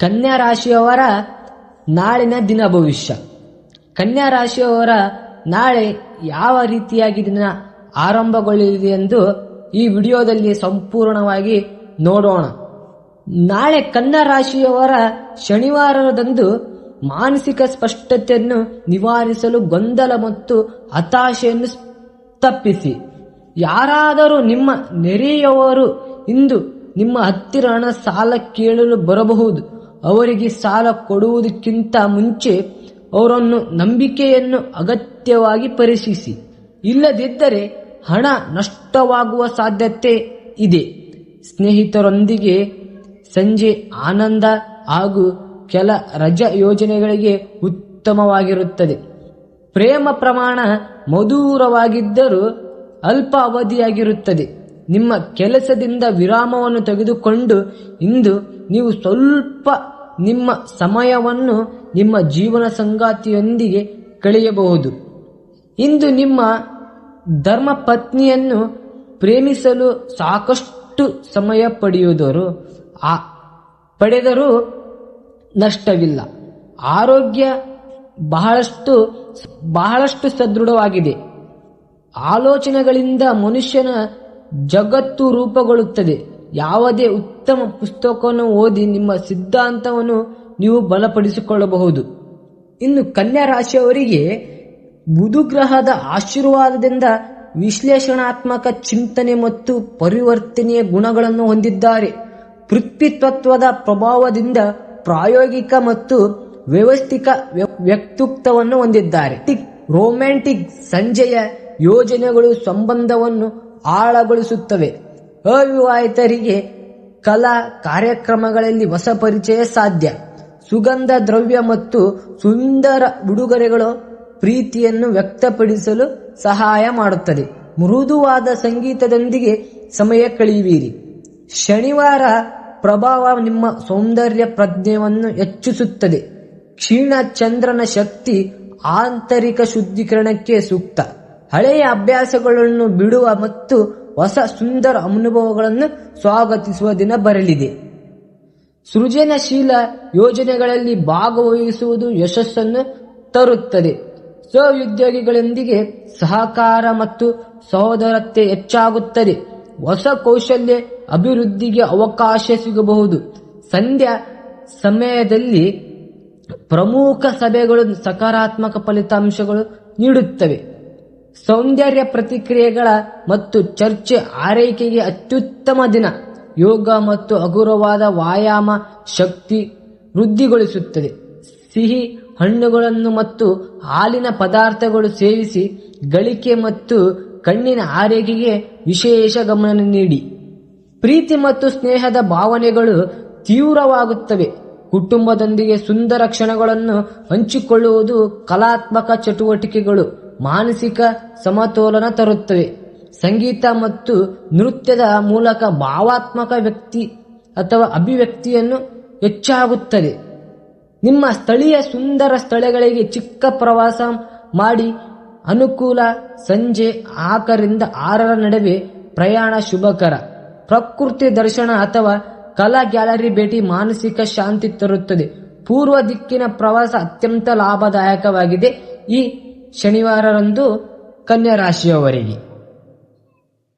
ಕನ್ಯಾ ರಾಶಿಯವರ ನಾಳಿನ ದಿನ ಭವಿಷ್ಯ. ಕನ್ಯಾ ರಾಶಿಯವರ ನಾಳೆ ಯಾವ ರೀತಿಯಾಗಿ ದಿನ ಆರಂಭಗೊಳ್ಳಲಿದೆ ಎಂದು ಈ ವಿಡಿಯೋದಲ್ಲಿ ಸಂಪೂರ್ಣವಾಗಿ ನೋಡೋಣ. ನಾಳೆ ಕನ್ಯಾ ರಾಶಿಯವರ ಶನಿವಾರದಂದು ಮಾನಸಿಕ ಸ್ಪಷ್ಟತೆಯನ್ನು ನಿವಾರಿಸಲು ಗೊಂದಲ ಮತ್ತು ಹತಾಶೆಯನ್ನು ತಪ್ಪಿಸಿ. ಯಾರಾದರೂ ನಿಮ್ಮ ನೆರೆಯವರು ಇಂದು ನಿಮ್ಮ ಹತ್ತಿರ ಹಣ ಸಾಲ ಕೇಳಲು ಬರಬಹುದು. ಅವರಿಗೆ ಸಾಲ ಕೊಡುವುದಕ್ಕಿಂತ ಮುಂಚೆ ಅವರನ್ನು ನಂಬಿಕೆಯನ್ನು ಅಗತ್ಯವಾಗಿ ಪರೀಕ್ಷಿಸಿ ಇಲ್ಲದಿದ್ದರೆ ಹಣ ನಷ್ಟವಾಗುವ ಸಾಧ್ಯತೆ ಇದೆ. ಸ್ನೇಹಿತರೊಂದಿಗೆ ಸಂಜೆ ಆನಂದ ಹಾಗೂ ಕೆಲ ರಜಾ ಯೋಜನೆಗಳಿಗೆ ಉತ್ತಮವಾಗಿರುತ್ತದೆ. ಪ್ರೇಮ ಪ್ರಮಾಣ ಮಧುರವಾಗಿದ್ದರೂ ಅಲ್ಪ ಅವಧಿಯಾಗಿರುತ್ತದೆ ನಿಮ್ಮ ಕೆಲಸದಿಂದ ವಿರಾಮವನ್ನು ತೆಗೆದುಕೊಂಡು ಇಂದು ನೀವು ಸ್ವಲ್ಪ ನಿಮ್ಮ ಸಮಯವನ್ನು ನಿಮ್ಮ ಜೀವನ ಸಂಗಾತಿಯೊಂದಿಗೆ ಕಳೆಯಬಹುದು. ಇಂದು ನಿಮ್ಮ ಧರ್ಮ ಪತ್ನಿಯನ್ನು ಪ್ರೇಮಿಸಲು ಸಾಕಷ್ಟು ಸಮಯ ಪಡೆಯುವುದರು ಆ, ಪಡೆದರೂ ನಷ್ಟವಿಲ್ಲ. ಆರೋಗ್ಯ ಬಹಳಷ್ಟು ಬಹಳಷ್ಟು ಸದೃಢವಾಗಿದೆ. ಆಲೋಚನೆಗಳಿಂದ ಮನುಷ್ಯನ ಜಗತ್ತು ರೂಪುಗೊಳ್ಳುತ್ತದೆ. ಯಾವುದೇ ಉತ್ತಮ ಪುಸ್ತಕವನ್ನು ಓದಿ ನಿಮ್ಮ ಸಿದ್ಧಾಂತವನ್ನು ನೀವು ಬಲಪಡಿಸಿಕೊಳ್ಳಬಹುದು. ಇನ್ನು ಕನ್ಯಾ ರಾಶಿಯವರಿಗೆ ಬುಧುಗ್ರಹದ ಆಶೀರ್ವಾದದಿಂದ ವಿಶ್ಲೇಷಣಾತ್ಮಕ ಚಿಂತನೆ ಮತ್ತು ಪರಿವರ್ತನೆಯ ಗುಣಗಳನ್ನು ಹೊಂದಿದ್ದಾರೆ. ಪೃಥ್ವಿತ್ವತ್ವದ ಪ್ರಭಾವದಿಂದ ಪ್ರಾಯೋಗಿಕ ಮತ್ತು ವ್ಯವಸ್ಥಿತ ವ್ಯ- ವ್ಯಕ್ತಿತ್ವವನ್ನು ಹೊಂದಿದ್ದಾರೆ. ರೊಮ್ಯಾಂಟಿಕ್ ಸಂಜೆಯ ಯೋಜನೆಗಳು ಸಂಬಂಧವನ್ನು ಆಳಗೊಳಿಸುತ್ತವೆ. ಅವಿವಾಹಿತರಿಗೆ ಕಲಾ ಕಾರ್ಯಕ್ರಮಗಳಲ್ಲಿ ಹೊಸ ಪರಿಚಯ ಸಾಧ್ಯ. ಸುಗಂಧ ದ್ರವ್ಯ ಮತ್ತು ಸುಂದರ ಉಡುಗೊರೆಗಳು ಪ್ರೀತಿಯನ್ನು ವ್ಯಕ್ತಪಡಿಸಲು ಸಹಾಯ ಮಾಡುತ್ತದೆ. ಮೃದುವಾದ ಸಂಗೀತದೊಂದಿಗೆ ಸಮಯ ಕಳೆಯುವಿರಿ. ಶನಿವಾರ ಪ್ರಭಾವ ನಿಮ್ಮ ಸೌಂದರ್ಯ ಪ್ರಜ್ಞೆಯನ್ನು ಹೆಚ್ಚಿಸುತ್ತದೆ. ಕ್ಷೀಣ ಚಂದ್ರನ ಶಕ್ತಿ ಆಂತರಿಕ ಶುದ್ಧೀಕರಣಕ್ಕೆ ಸೂಕ್ತ. ಹಳೆಯ ಅಭ್ಯಾಸಗಳನ್ನು ಬಿಡುವ ಮತ್ತು ಹೊಸ ಸುಂದರ ಅನುಭವಗಳನ್ನು ಸ್ವಾಗತಿಸುವ ದಿನ ಬರಲಿದೆ. ಸೃಜನಶೀಲ ಯೋಜನೆಗಳಲ್ಲಿ ಭಾಗವಹಿಸುವುದು ಯಶಸ್ಸನ್ನು ತರುತ್ತದೆ. ಸಹೋದ್ಯೋಗಿಗಳೊಂದಿಗೆ ಸಹಕಾರ ಮತ್ತು ಸಹೋದರತೆ ಹೆಚ್ಚಾಗುತ್ತದೆ. ಹೊಸ ಕೌಶಲ್ಯ ಅಭಿವೃದ್ಧಿಗೆ ಅವಕಾಶ ಸಿಗಬಹುದು. ಸಂಧ್ಯಾ ಸಮಯದಲ್ಲಿ ಪ್ರಮುಖ ಸಭೆಗಳು ಸಕಾರಾತ್ಮಕ ಫಲಿತಾಂಶಗಳು ನೀಡುತ್ತವೆ. ಸೌಂದರ್ಯ ಪ್ರತಿಕ್ರಿಯೆಗಳ ಮತ್ತು ಚರ್ಚೆ ಆರೈಕೆಗೆ ಅತ್ಯುತ್ತಮ ದಿನ. ಯೋಗ ಮತ್ತು ಹಗುರವಾದ ವ್ಯಾಯಾಮ ಶಕ್ತಿ ವೃದ್ಧಿಗೊಳಿಸುತ್ತದೆ. ಸಿಹಿ ಹಣ್ಣುಗಳನ್ನು ಮತ್ತು ಹಾಲಿನ ಪದಾರ್ಥಗಳು ಸೇವಿಸಿ ಗಳಿಕೆ ಮತ್ತು ಕಣ್ಣಿನ ಆರೈಕೆಗೆ ವಿಶೇಷ ಗಮನ ನೀಡಿ. ಪ್ರೀತಿ ಮತ್ತು ಸ್ನೇಹದ ಭಾವನೆಗಳು ತೀವ್ರವಾಗುತ್ತವೆ. ಕುಟುಂಬದೊಂದಿಗೆ ಸುಂದರ ಕ್ಷಣಗಳನ್ನು ಹಂಚಿಕೊಳ್ಳುವುದು ಕಲಾತ್ಮಕ ಚಟುವಟಿಕೆಗಳು. ಮಾನಸಿಕ ಸಮತೋಲನ ತರುತ್ತವೆ. ಸಂಗೀತ ಮತ್ತು ನೃತ್ಯದ ಮೂಲಕ ಭಾವಾತ್ಮಕ ವ್ಯಕ್ತಿ ಅಥವಾ ಅಭಿವ್ಯಕ್ತಿಯನ್ನು ಹೆಚ್ಚಾಗುತ್ತದೆ. ನಿಮ್ಮ ಸ್ಥಳೀಯ ಸುಂದರ ಸ್ಥಳಗಳಿಗೆ ಚಿಕ್ಕ ಪ್ರವಾಸ ಮಾಡಿ ಅನುಕೂಲ ಸಂಜೆ ಆಕರಿಂದ ಆರರ ನಡುವೆ ಪ್ರಯಾಣ ಶುಭಕರ. ಪ್ರಕೃತಿ ದರ್ಶನ ಅಥವಾ ಕಲಾ ಗ್ಯಾಲರಿ ಭೇಟಿ ಮಾನಸಿಕ ಶಾಂತಿ ತರುತ್ತದೆ. ಪೂರ್ವ ದಿಕ್ಕಿನ ಪ್ರವಾಸ ಅತ್ಯಂತ ಲಾಭದಾಯಕವಾಗಿದೆ. ಈ ಶನಿವಾರರಂದು ಕನ್ಯಾ ರಾಶಿಯವರಿಗೆ